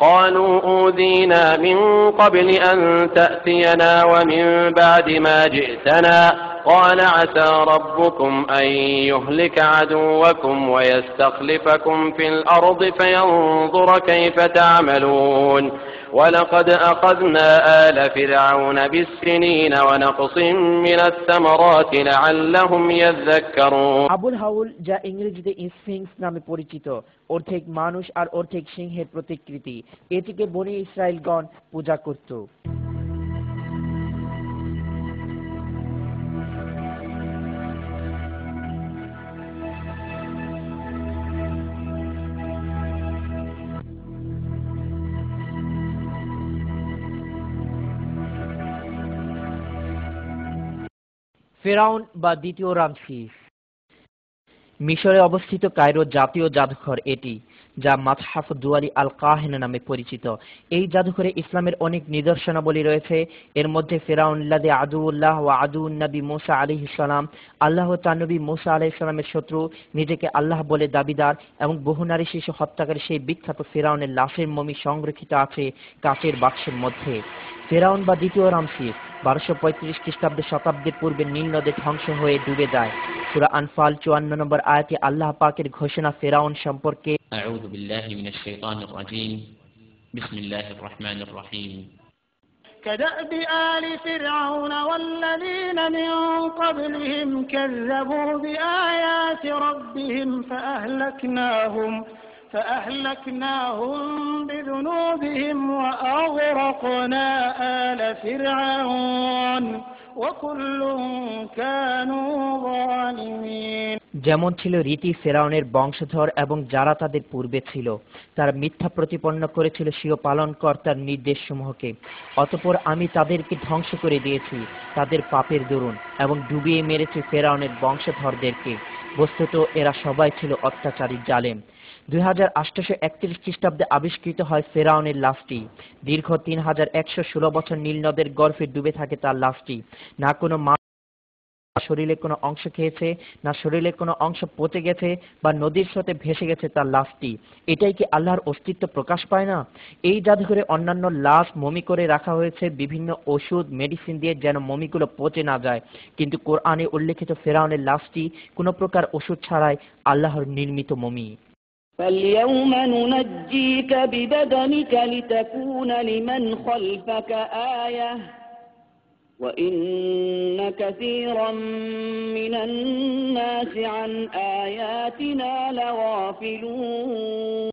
قالوا أوذينا من قبل أن تأتينا ومن بعد ما جئتنا قال عسى ربكم أن يهلك عدوكم ويستخلفكم في الأرض فينظر كيف تعملون ولقد أخذنا آل فرعون بالسنين ونقص من الثمرات لعلهم يذكرون আবুল হাউল যা ইংরেজিতে স্ফিংস নামে পরিচিত অর্ধেক মানুষ আর অর্ধেক সিংহের প্রতিকৃতি এটিকে বনি ইসরায়েলগণ পূজা করত ফেরাউন বা দ্বিতীয় রামসিস মিশরে অবস্থিত কায়রো জাতীয় জাদুঘর এটি। যা মাতহাফ দুয়ালি আল কাহেনা নামে পরিচিত। এই জাদুঘরে ইসলামের অনেক নিদর্শনাবলী রয়েছে। এর মধ্যে ফেরাউল্লাদে আদুউল্লাহ ও আদুউন্নবী মোসা আলী ইসলাম আল্লাহ তার নবী মোসা আলাহ ইসলামের শত্রু, নিজেকে আল্লাহ বলে দাবিদার এবং বহু নারী শিশু হত্যাকারী সেই বিখ্যাত ফেরাউনের লাশের মমি সংরক্ষিত আছে কাচের বাক্সের মধ্যে। ফেরাউন বা দ্বিতীয় রামসিস বারোশো পঁয়ত্রিশ খ্রিস্টাব্দে শতাব্দীর পূর্বে নীল নদে ধ্বংস হয়ে ডুবে যায়। সুরা আনফাল চুয়ান্ন নম্বর আয়াতে আল্লাহ পাকের ঘোষণা ফেরাউন সম্পর্কে أعوذ بالله من الشيطان الرجيم. بسم الله الرحمن الرحيم. كدأب آل فرعون والذين من قبلهم كذبوا بآيات ربهم فأهلكناهم فأهلكناهم بذنوبهم وأغرقنا آل فرعون. وكل كانوا ظالمين. যেমন ছিল রীতি ফেরাউনের বংশধর এবং যারা তাদের পূর্বে ছিল, তারা মিথ্যা প্রতিপন্ন করেছিল স্বীয় পালনকর্তার নির্দেশসমূহকে। অতপর আমি তাদেরকে ধ্বংস করে দিয়েছি, তাদের পাপের দরুন, এবং ডুবিয়ে মেরেছি ফেরাউনের বংশধরদেরকে। বস্তুত এরা সবাই ছিল অত্যাচারী জালেম। দুই হাজার আটশোশো একত্রিশ খ্রিস্টাব্দে আবিষ্কৃত হয় ফেরাউনের লাশটি। দীর্ঘ তিন হাজার একশো ষোলো বছর নীল নদের গর্ভে ডুবে থাকে তার লাশটি। না কোনো মা শরীরে কোনো অংশ খেয়েছে না শরীরে কোনো অংশ পচে গেছে বা নদীর স্রোতে ভেসে গেছে তার লাশটি এটাই কি আল্লাহর অস্তিত্ব প্রকাশ পায় না এই জাদুঘরে অন্যান্য লাশ মমি করে রাখা হয়েছে বিভিন্ন ওষুধ মেডিসিন দিয়ে যেন মমিগুলো পচে না যায় কিন্তু কোরআনে উল্লেখিত ফেরাউনের লাশটি কোনো প্রকার ওষুধ ছাড়াই আল্লাহর নির্মিত মমি فاليوم ننجيك ببدنك لتكون لمن خلفك آية وإن كثيرا من الناس عن آياتنا لغافلون.